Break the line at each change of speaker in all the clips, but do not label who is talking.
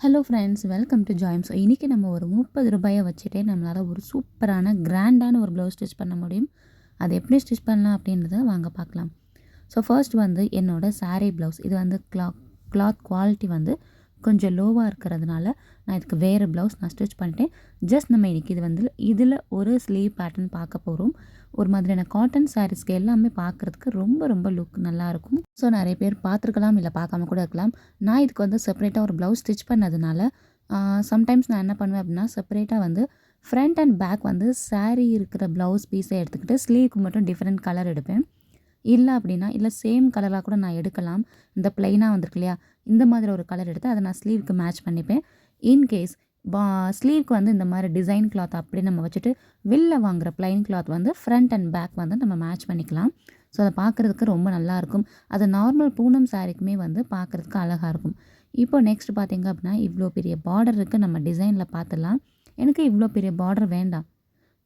Hello friends welcome to ஜாய்ம் இன்றைக்கி நம்ம ஒரு முப்பது ரூபாயை வச்சுட்டே நம்மளால் ஒரு சூப்பரான கிராண்டான ஒரு ப்ளவுஸ் ஸ்டிச் பண்ண முடியும். அது எப்படி ஸ்டிச் பண்ணலாம் அப்படின்றத வாங்க பார்க்கலாம். ஸோ ஃபர்ஸ்ட் வந்து என்னோட சாரீ ப்ளவுஸ் இது வந்து கிளா கிளாத் குவாலிட்டி வந்து கொஞ்சம் லோவாக இருக்கிறதுனால நான் இதுக்கு வேறு ப்ளவுஸ் நான் ஸ்டிச் பண்ணிட்டேன். ஜஸ்ட் நம்ம இன்றைக்கி இது வந்து இதில் ஒரு ஸ்லீவ் பேட்டர்ன் பார்க்க போகிறோம் ஒரு மாதிரியான காட்டன் சாரீஸ்க்கு எல்லாமே பார்க்குறதுக்கு ரொம்ப ரொம்ப லுக் நல்லாயிருக்கும் ஸோ நிறைய பேர் பார்த்துருக்கலாம் இல்லை பார்க்காம கூட இருக்கலாம். நான் இதுக்கு வந்து செப்பரேட்டாக ஒரு ப்ளவுஸ் ஸ்டிச் பண்ணதுனால சம்டைம்ஸ் நான் என்ன பண்ணுவேன் அப்படின்னா செப்பரேட்டாக வந்து ஃப்ரண்ட் அண்ட் பேக் வந்து சாரீ இருக்கிற ப்ளவுஸ் பீஸை எடுத்துக்கிட்டு ஸ்லீவ்க்கு மட்டும் டிஃப்ரெண்ட் கலர் எடுப்பேன். இல்லை அப்படின்னா இல்லை சேம் கலராக கூட நான் எடுக்கலாம். இந்த ப்ளைனாக வந்திருக்கு இல்லையா இந்த மாதிரி ஒரு கலர் எடுத்து அதை நான் ஸ்லீவ்க்கு மேட்ச் பண்ணிப்பேன். இன்கேஸ் பா ஸ்லீவ்க்கு வந்து இந்த மாதிரி டிசைன் கிளாத் அப்படி நம்ம வச்சுட்டு வெளில வாங்குற ப்ளைன் கிளாத் வந்து ஃப்ரண்ட் அண்ட் பேக் வந்து நம்ம மேட்ச் பண்ணிக்கலாம். ஸோ அதை பார்க்குறதுக்கு ரொம்ப நல்லாயிருக்கும் அது நார்மல் பூனம் சாரிக்குமே வந்து பார்க்குறதுக்கு அழகாக இருக்கும். இப்போ நெக்ஸ்ட் பார்த்தீங்க அப்படின்னா இவ்வளோ பெரிய பார்டர் இருக்குது நம்ம டிசைனில் பார்த்துடலாம். எனக்கு இவ்வளோ பெரிய பார்டர் வேண்டாம்.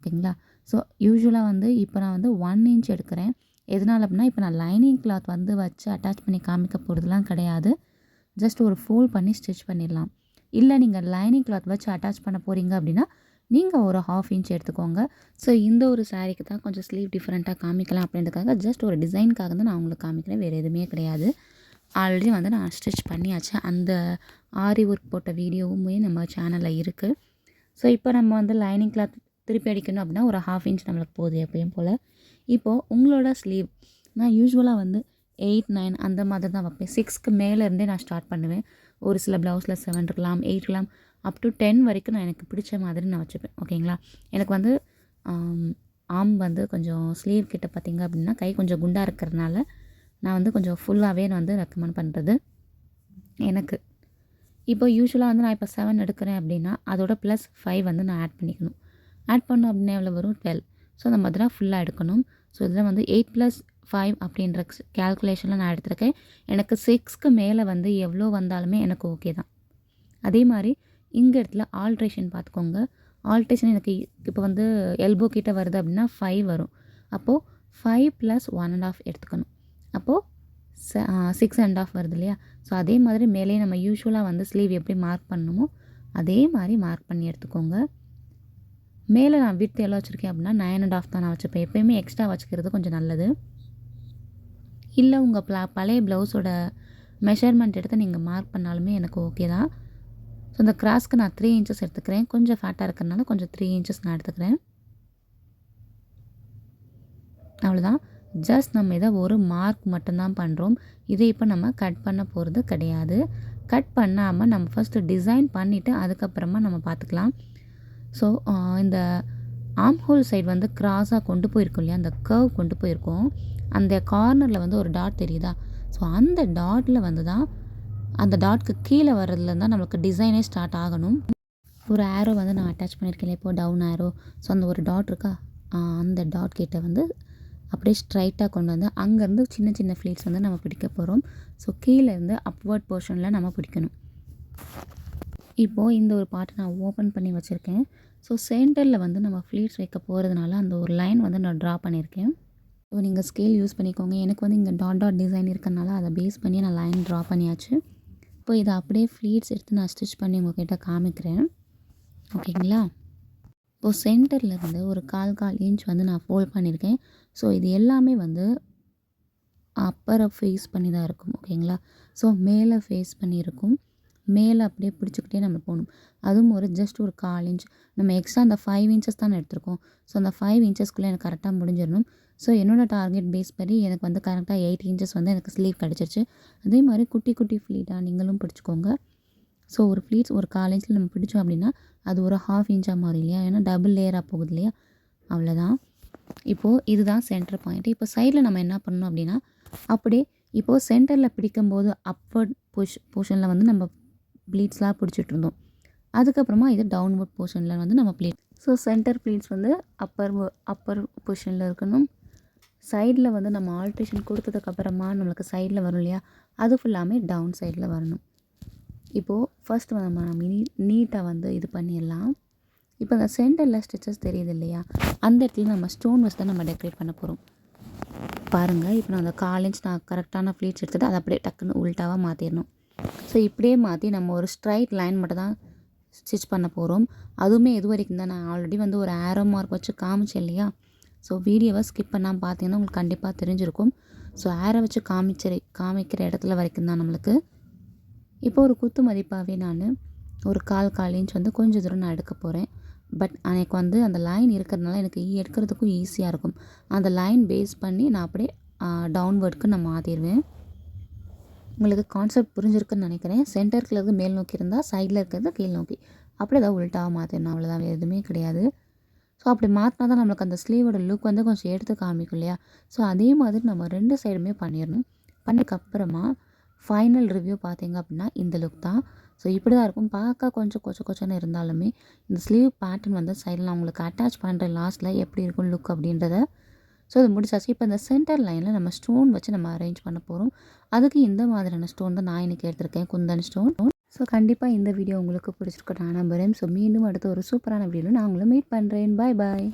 ஓகேங்களா? ஸோ யூஸ்வலாக வந்து இப்போ நான் வந்து ஒன் இன்ச் எடுக்கிறேன். எதனால் அப்படின்னா இப்போ நான் லைனிங் கிளாத் வந்து வச்சு அட்டாச் பண்ணி காமிக்க போகிறதுலாம் கிடையாது. ஜஸ்ட் ஒரு ஃபோல்ட் பண்ணி ஸ்டிச் பண்ணிடலாம். இல்லை நீங்கள் லைனிங் கிளாத் வச்சு அட்டாச் பண்ண போகிறீங்க அப்படின்னா நீங்கள் ஒரு ஹாஃப் இன்ச் எடுத்துக்கோங்க. ஸோ இந்த ஒரு சாரீக்கு தான் கொஞ்சம் ஸ்லீவ் டிஃப்ரெண்ட்டாக காமிக்கலாம் அப்படின்றதுக்காக ஜஸ்ட் ஒரு டிசைனுக்காக தான் நான் உங்களுக்கு காமிக்கிறேன். வேறு எதுவுமே கிடையாது. ஆல்ரெடி வந்து நான் ஸ்டிச் பண்ணியாச்சு. அந்த ஆரி ஒர்க் போட்ட வீடியோவுமே நம்ம சேனலில் இருக்குது ஸோ இப்போ நம்ம வந்து லைனிங் கிளாத் திருப்பி அடிக்கணும் அப்படின்னா ஒரு ஹாஃப் இன்ச் நம்மளுக்கு போகுது எப்பயும் போல். இப்போது உங்களோட ஸ்லீவ் நான் யூஸ்வலாக வந்து எயிட் நைன் அந்த மாதிரி தான் வைப்பேன். சிக்ஸ்க்கு மேலேருந்தே நான் ஸ்டார்ட் பண்ணுவேன். ஒரு சில ப்ளவுஸில் செவன் இருக்கலாம் எயிட் இருக்கலாம் அப் டு டென் வரைக்கும் நான் எனக்கு பிடிச்ச மாதிரி நான் வச்சுப்பேன். ஓகேங்களா எனக்கு வந்து ஆம் வந்து கொஞ்சம் ஸ்லீவ் கிட்ட பார்த்தீங்க அப்படின்னா கை கொஞ்சம் குண்டாக இருக்கிறதுனால நான் வந்து கொஞ்சம் ஃபுல்லாகவே நான் வந்து ரெக்கமெண்ட் பண்ணுறது எனக்கு. இப்போ யூஸ்வலாக வந்து நான் இப்போ செவன் எடுக்கிறேன் அப்படின்னா அதோட ப்ளஸ் ஃபைவ் வந்து நான் ஆட் பண்ணிக்கணும். ஆட் பண்ணோம் அப்படின்னா எவ்வளோ வரும்? டுவெல் ஸோ அந்த மாதிரி தான் ஃபுல்லாக எடுக்கணும். ஸோ இதில் வந்து எயிட் ப்ளஸ் ஃபைவ் அப்படின்ற கேல்குலேஷனில் நான் எடுத்திருக்கேன். எனக்கு சிக்ஸ்க்கு மேலே வந்து எவ்வளோ வந்தாலுமே எனக்கு ஓகே தான். அதே மாதிரி இங்கே இடத்துல ஆல்ட்ரேஷன் பார்த்துக்கோங்க. ஆல்ட்ரேஷன் எனக்கு இப்போ வந்து எல்போ கிட்ட வருது அப்படின்னா ஃபைவ் வரும். அப்போது five plus one and half எடுத்துக்கணும். அப்போது சிக்ஸ் அண்ட் ஆஃப் வருது இல்லையா? ஸோ அதே மாதிரி மேலே நம்ம யூஸ்வலாக வந்து ஸ்லீவ் எப்படி மார்க் பண்ணணுமோ அதே மாதிரி மார்க் பண்ணி எடுத்துக்கோங்க. மேலே நான் விட்டு எவ்வளோ வச்சுருக்கேன் அப்படின்னா நைன் அண்ட் ஆஃப் தான் நான் வச்சுப்பேன் எப்போயுமே எக்ஸ்ட்ரா வச்சுக்கிறது கொஞ்சம் நல்லது. இல்லை உங்கள் ப்ளா பழைய ப்ளவுஸோட மெஷர்மெண்ட் எடுத்து நீங்கள் மார்க் பண்ணாலுமே எனக்கு ஓகே தான். ஸோ இந்த கிராஸ்க்கு நான் த்ரீ இன்ச்சஸ் எடுத்துக்கிறேன். கொஞ்சம் ஃபேட்டாக இருக்கிறனால கொஞ்சம் த்ரீ இன்ச்சஸ் நான் எடுத்துக்கிறேன். அவ்வளோதான் ஜஸ்ட் நம்ம இதை ஒரு மார்க் மட்டும்தான் பண்ணுறோம் இதை இப்போ நம்ம கட் பண்ண போகிறது கிடையாது. கட் பண்ணாமல் நம்ம ஃபஸ்ட்டு டிசைன் பண்ணிவிட்டு அதுக்கப்புறமா நம்ம பார்த்துக்கலாம். ஸோ இந்த ஆம்ஹோல் சைடு வந்து கிராஸாக கொண்டு போயிருக்கோம் இல்லையா? அந்த கர்வ் கொண்டு போயிருக்கோம். அந்த கார்னரில் வந்து ஒரு டாட் தெரியுதா? ஸோ அந்த டாட்டில் வந்து தான் அந்த டாட்க்கு கீழே வர்றதுலேருந்து தான் நம்மளுக்கு டிசைனே ஸ்டார்ட் ஆகணும். ஒரு ஆரோ வந்து நான் அட்டாச் பண்ணியிருக்கேன் இப்போ டவுன் ஆரோ ஸோ அந்த ஒரு டாட் இருக்கா? அந்த டாட் கிட்டே வந்து அப்படியே ஸ்ட்ரைட்டாக கொண்டு வந்து அங்கேருந்து சின்ன சின்ன ஃப்ளீட்ஸ் வந்து நம்ம பிடிக்க போகிறோம் ஸோ கீழேருந்து அப்வர்ட் போர்ஷனில் நம்ம பிடிக்கணும். இப்போது இந்த ஒரு பார்ட்டை நான் ஓப்பன் பண்ணி வச்சுருக்கேன். ஸோ சென்டரில் வந்து நம்ம ஃப்ளீட்ஸ் வைக்க போகிறதுனால அந்த ஒரு லைன் வந்து நான் ட்ரா பண்ணியிருக்கேன். ஸோ நீங்கள் ஸ்கேல் யூஸ் பண்ணிக்கோங்க. எனக்கு வந்து இங்கே டாட் டாட் டிசைன் இருக்கறனால அதை பேஸ் பண்ணி நான் லைன் ட்ரா பண்ணியாச்சு. இப்போ இதை அப்படியே ஃப்ளீட்ஸ் எடுத்து நான் ஸ்டிச் பண்ணி உங்கள்கிட்ட காமிக்கிறேன். ஓகேங்களா? இப்போது சென்டர்லேருந்து ஒரு கால் கால் இன்ச் வந்து நான் ஃபோல்ட் பண்ணியிருக்கேன். ஸோ இது எல்லாமே வந்து அப்பரை ஃபேஸ் பண்ணி தான் இருக்கும். ஓகேங்களா? ஸோ மேலே ஃபேஸ் பண்ணியிருக்கும். மேலே அப்படியே பிடிச்சிக்கிட்டே நம்ம போகணும். அதுவும் ஒரு ஜஸ்ட் ஒரு கால் இன்ச் நம்ம எக்ஸ்ட்ரா அந்த ஃபைவ் இன்ச்சஸ் தானே எடுத்திருக்கோம். ஸோ அந்த ஃபைவ் இன்ச்சஸ்க்குள்ளே எனக்கு கரெக்டாக முடிஞ்சிடணும். ஸோ என்னோடய டார்கெட் பேஸ் பண்ணி எனக்கு வந்து கரெக்டாக எயிட் இன்ச்சஸ் வந்து எனக்கு ஸ்லீவ் கிடச்சிருச்சு. அதே மாதிரி குட்டி குட்டி ஃப்ளீட்டாக நீங்களும் பிடிச்சிக்கோங்க. ஸோ ஒரு ஃப்ளீட்ஸ் ஒரு கால் இன்ச்சில் நம்ம பிடிச்சோம் அப்படின்னா அது ஒரு ஹாஃப் இன்ச்சாக மாறும் இல்லையா? ஏன்னா டபுள் லேயராக போகுது இல்லையா? அவ்வளோதான் இப்போது இதுதான் சென்டர் பாயிண்ட் இப்போ சைடில் நம்ம என்ன பண்ணணும் அப்படின்னா அப்படியே இப்போது சென்டரில் பிடிக்கும்போது அப்பர்ட் பொஷ் போர்ஷனில் வந்து நம்ம ப்ளீட்ஸ்லாம் பிடிச்சிட்டு இருந்தோம் அதுக்கப்புறமா இது டவுன்வர்ட் போர்ஷனில் வந்து நம்ம ப்ளீட். ஸோ சென்டர் ப்ளீட்ஸ் வந்து அப்பர் அப்பர் பொசிஷனில் இருக்கணும். சைடில் வந்து நம்ம ஆல்ட்ரேஷன் கொடுத்ததுக்கப்புறமா நம்மளுக்கு சைடில் வரும் இல்லையா? அது ஃபுல்லாமே டவுன் சைடில் வரணும். இப்போது ஃபஸ்ட் நம்ம மினி நீட்டாக வந்து இது பண்ணிடலாம். இப்போ அந்த சென்டரில் ஸ்டிச்சஸ் தெரியுது இல்லையா? அந்த இடத்துல நம்ம ஸ்டோன் வச்சு தான் நம்ம டெக்கரேட் பண்ண போகிறோம் பாருங்கள் இப்போ நான் அந்த காலேஜ் நான் கரெக்டான ஃப்ளீட்ஸ் எடுத்துகிட்டு அதை அப்படியே டக்குன்னு உல்ட்டாவாக மாற்றிடணும் ஸோ இப்படியே மாற்றி நம்ம ஒரு ஸ்ட்ரைட் லைன் மட்டும் தான் ஸ்டிச் பண்ண போகிறோம் அதுவுமே இது வரைக்கும் தான். நான் ஆல்ரெடி வந்து ஒரு ஆரோ மார்க் வச்சு காமிச்சேன் இல்லையா? ஸோ வீடியோவை ஸ்கிப் பண்ணாமல் பார்த்தீங்கன்னா உங்களுக்கு கண்டிப்பாக தெரிஞ்சிருக்கும். ஸோ ஆரை வச்சு காமிச்ச காமிக்கிற இடத்துல வரைக்கும் தான் நம்மளுக்கு. இப்போ ஒரு குத்து மதிப்பாகவே நான் ஒரு கால் கால் இன்ச் வந்து கொஞ்சம் தூரம் நான் எடுக்க போகிறேன் பட் எனக்கு வந்து அந்த லைன் இருக்கிறதுனால எனக்கு e எடுக்கிறதுக்கும் ஈஸியாக இருக்கும். அந்த லைன் பேஸ் பண்ணி நான் அப்படியே டவுன்வர்டுக்கு நான் மாற்றிடுவேன் உங்களுக்கு கான்செப்ட் புரிஞ்சிருக்குன்னு நினைக்கிறேன். சென்டருக்கு இருக்கிறது மேல் நோக்கி இருந்தால் சைடில் இருக்கிறது கீழ் நோக்கி. அப்படி ஏதாவது உள்ட்டாக மாற்றிடணும் அவ்வளோதான் எதுவுமே கிடையாது. ஸோ அப்படி மாற்றினா தான் நம்மளுக்கு அந்த ஸ்லீவோட லுக் வந்து கொஞ்சம் எடுத்து காமிக்கும் இல்லையா? ஸோ அதே மாதிரி நம்ம ரெண்டு சைடுமே பண்ணிடணும். பண்ணதுக்கப்புறமா ஃபைனல் ரிவ்யூ பார்த்தீங்க அப்படின்னா இந்த லுக் தான். ஸோ இப்படி தான் இருக்கும். பார்க்க கொஞ்சம் கொச்ச கொச்சன்னு இருந்தாலுமே இந்த ஸ்லீவ் பேட்டர்ன் வந்து சைடில் நான் உங்களுக்கு அட்டாச் பண்ணுற லாஸ்ட்டில் எப்படி இருக்கும் லுக் அப்படின்றத ஸோ அது முடிச்சாச்சு. இப்போ இந்த சென்டர் லைனில் நம்ம ஸ்டோன் வச்சு நம்ம அரேஞ்ச் பண்ண போகிறோம் அதுக்கு இந்த மாதிரியான ஸ்டோன் தான் நான் இன்றைக்கி எடுத்திருக்கேன் குந்தன் ஸ்டோன் ஸோ கண்டிப்பாக இந்த வீடியோ உங்களுக்கு பிடிச்சிருக்கோம். நான் நம்புகிறேன் ஸோ மீண்டும் அடுத்த ஒரு சூப்பரான வீடியோவில் நான் உங்களை மீட் பண்ணுறேன் பாய் பாய்